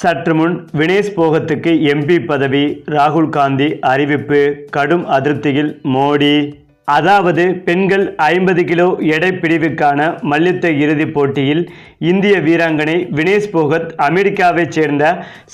சற்று முன் வினேஷ் போகத்துக்கு எம்பி பதவி ராகுல் காந்தி அறிவிப்பு கடும் அதிருப்தியில் மோடி. அதாவது பெண்கள் ஐம்பது கிலோ எடை பிரிவுக்கான மல்யுத்த இறுதிப் போட்டியில் இந்திய வீராங்கனை வினேஷ் போகத் அமெரிக்காவைச் சேர்ந்த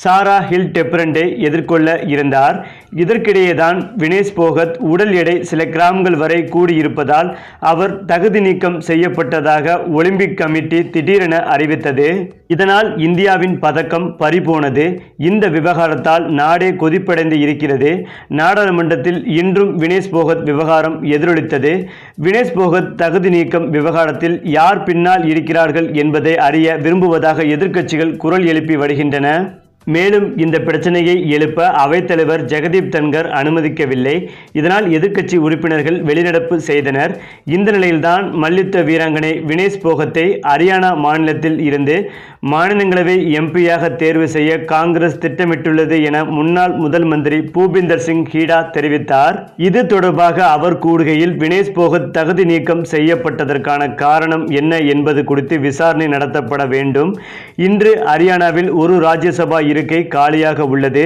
சாரா ஹில் டெப்ரண்டை எதிர்கொள்ள இருந்தார். இதற்கிடையேதான் வினேஷ் போகத் உடல் எடை சில கிராம்கள் வரை கூடியிருப்பதால் அவர் தகுதி நீக்கம் செய்யப்பட்டதாக ஒலிம்பிக் கமிட்டி திடீரென அறிவித்தது. இதனால் இந்தியாவின் பதக்கம் பறிபோனது. இந்த விவகாரத்தால் நாடே கொதிப்படைந்து இருக்கிறது. நாடாளுமன்றத்தில் இன்றும் வினேஷ் போகத் விவகாரம் எதிரொலித்தது. வினேஷ் போகத் தகுதி நீக்கம் விவகாரத்தில் யார் பின்னால் இருக்கிறார்கள் என்பதை அறிய விரும்புவதாக எதிர்க்கட்சிகள் குரல் எழுப்பி வருகின்றன. மேலும் இந்த பிரச்சனையை எழுப்ப அவைத்தலைவர் ஜெகதீப் தன்கர் அனுமதிக்கவில்லை. இதனால் எதிர்க்கட்சி உறுப்பினர்கள் வெளிநடப்பு செய்தனர். இந்த நிலையில்தான் மல்யுத்த வீராங்கனை வினேஷ் போகத்தை ஹரியானா மாநிலத்தில் இருந்து மாநிலங்களவை எம்பியாக தேர்வு செய்ய காங்கிரஸ் திட்டமிட்டுள்ளது என முன்னாள் முதல் மந்திரி பூபிந்தர் சிங் ஹீடா தெரிவித்தார். இது தொடர்பாக அவர் கூறுகையில் வினேஷ் போகத் தகுதி நீக்கம் செய்யப்பட்டதற்கான காரணம் என்ன என்பது குறித்து விசாரணை நடத்தப்பட வேண்டும். இன்று ஹரியானாவில் ஒரு ராஜ்யசபா இருக்கை காலியாக உள்ளது.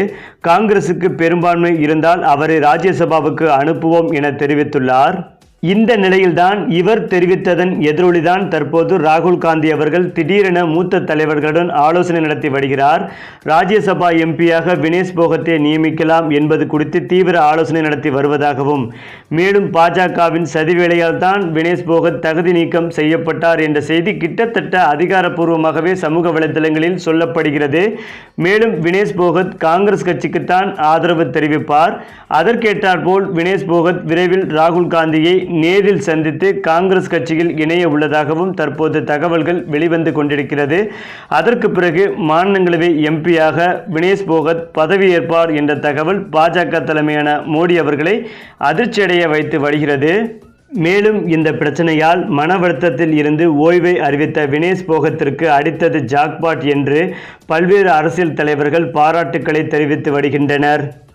காங்கிரசுக்கு பெரும்பான்மை இருந்தால் அவரை ராஜ்யசபாவுக்கு அனுப்புவோம் என தெரிவித்துள்ளார். இந்த நிலையில்தான் இவர் தெரிவித்ததன் எதிரொலிதான் தற்போது ராகுல் காந்தி அவர்கள் திடீரென மூத்த தலைவர்களுடன் ஆலோசனை நடத்தி வருகிறார். ராஜ்யசபா எம்பியாக வினேஷ் போகத்தை நியமிக்கலாம் என்பது குறித்து தீவிர ஆலோசனை நடத்தி வருவதாகவும் மேலும் பாஜகவின் சதிவேளையால் தான் வினேஷ் போகத் தகுதி நீக்கம் செய்யப்பட்டார் என்ற செய்தி கிட்டத்தட்ட அதிகாரப்பூர்வமாகவே சமூக வலைதளங்களில் சொல்லப்படுகிறது. மேலும் வினேஷ் போகத் காங்கிரஸ் கட்சிக்குத்தான் ஆதரவு தெரிவிப்பார். அதற்கேற்றாற்போல் வினேஷ் போகத் விரைவில் ராகுல் காந்தியை நேரில் சந்தித்து காங்கிரஸ் கட்சியில் இணைய உள்ளதாகவும் தற்போது தகவல்கள் வெளிவந்து கொண்டிருக்கிறது. அதற்கு பிறகு மாநிலங்களவை எம்பியாக வினேஷ் போகத் பதவியேற்பார் என்ற தகவல் பாஜக தலைமையான மோடி அவர்களை அதிர்ச்சியடைய வைத்து வருகிறது. மேலும் இந்த பிரச்சனையால் மன வருத்தத்தில் இருந்து ஓய்வை அறிவித்த வினேஷ் போகத்திற்கு அடித்தது ஜாக்பாட் என்று பல்வேறு அரசியல் தலைவர்கள் பாராட்டுக்களை தெரிவித்து வருகின்றனர்.